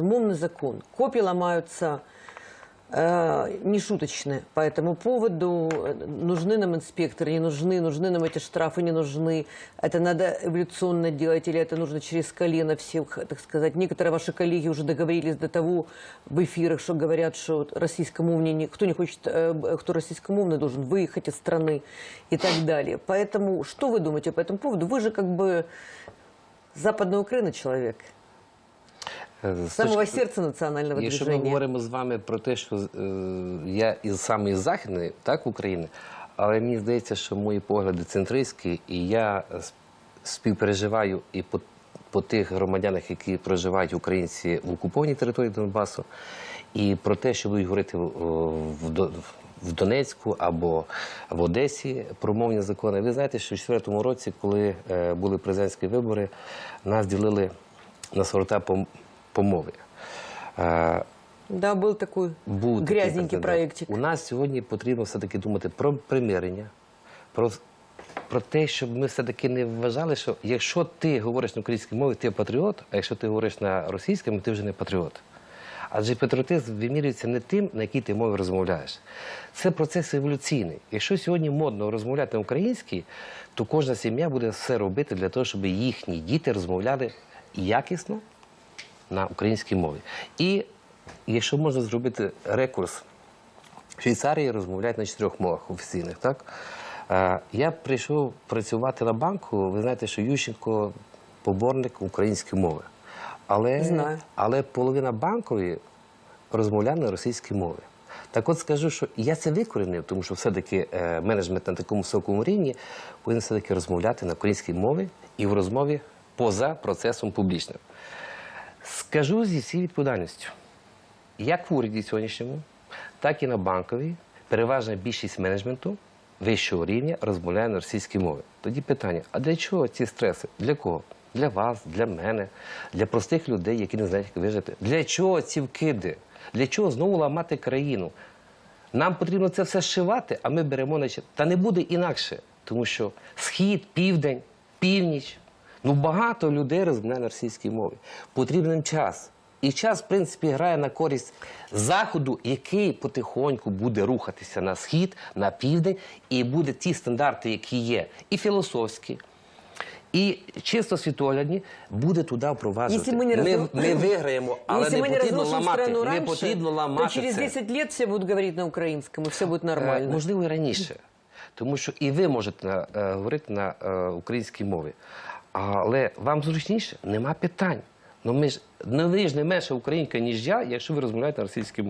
Мовный закон. Копии ломаются э, нешуточные по этому поводу. Нужны нам инспекторы, не нужны, нужны нам эти штрафы, не нужны. Это надо эволюционно делать или это нужно через колено всех, так сказать. Некоторые ваши коллеги уже договорились до того в эфирах, что говорят, что российскомовный, не- кто не хочет, э, кто российскомовный должен выехать из страны и так далее. Поэтому что вы думаете по этому поводу? Вы же как бы Западная Украина человек. З самого точки- сердца национального Якщо ми говоримо з вами про те, що е, я із саме із західної, так України, але мені здається, що мої погляди центристські, і я співпереживаю і по, по тих громадянах, які проживають українці в окупованій території Донбасу, і про те, що будуть говорити в, в Донецьку або в Одесі про мовні закони. Ви знаєте, що в 2004 році, коли е, були президентські вибори, нас ділили на сорта по, по мові. Е, Да, був такий грязненький проектик. У нас сьогодні потрібно все-таки думати про примирення, про, про те, щоб ми все-таки не вважали, що якщо ти говориш на українській мові, ти патріот, а якщо ти говориш на російській, ти вже не патріот. Адже патріотизм вимірюється не тим, на якій ти мові розмовляєш. Це процес еволюційний. Якщо сьогодні модно розмовляти на українській, то кожна сім'я буде все робити для того, щоб їхні діти розмовляли якісно на українській мові. І якщо можна зробити рекурс, в Швейцарії розмовляють на чотирьох мовах офіційних, так? Е, Я прийшов працювати на банку. Ви знаєте, що Ющенко поборник української мови. Але, Знаю. але половина банкової розмовляє на російській мові. Так от скажу, що я це викорінив, тому що все-таки е, менеджмент на такому високому рівні повинен все-таки розмовляти на українській мові і в розмові поза процесом публічним. Скажу зі всією відповідальністю. Як в уряді сьогоднішньому, так і на банковій переважна більшість менеджменту вищого рівня розмовляє на російській мові. Тоді питання: а для чого ці стреси? Для кого? Для вас, для мене, для простих людей, які не знають, як вижити. Для чого ці вкиди? Для чого знову ламати країну? Нам потрібно це все зшивати, а ми беремо на Та не буде інакше, тому що схід, південь, північ. Ну багато людей розмовляє на російській мові. Потрібен час. І час, в принципі, грає на користь заходу, який потихоньку буде рухатися на схід, на південь, і буде ті стандарти, які є, і філософські, і чисто світоглядні, буде туди впроваджувати. Мы не ми, ми виграємо, але не не потрібно ламати. Не раньше, потрібно то ламати через 10 лет все будут говорить на украинском, и все будет Е, нормально. Можливо, і раніше. Тому що і ви можете е, говорити на е, українській мові. Але вам зручніше, нема питань. Ну ми ж не ви ж не менше українка, ніж я, якщо ви розмовляєте на російській.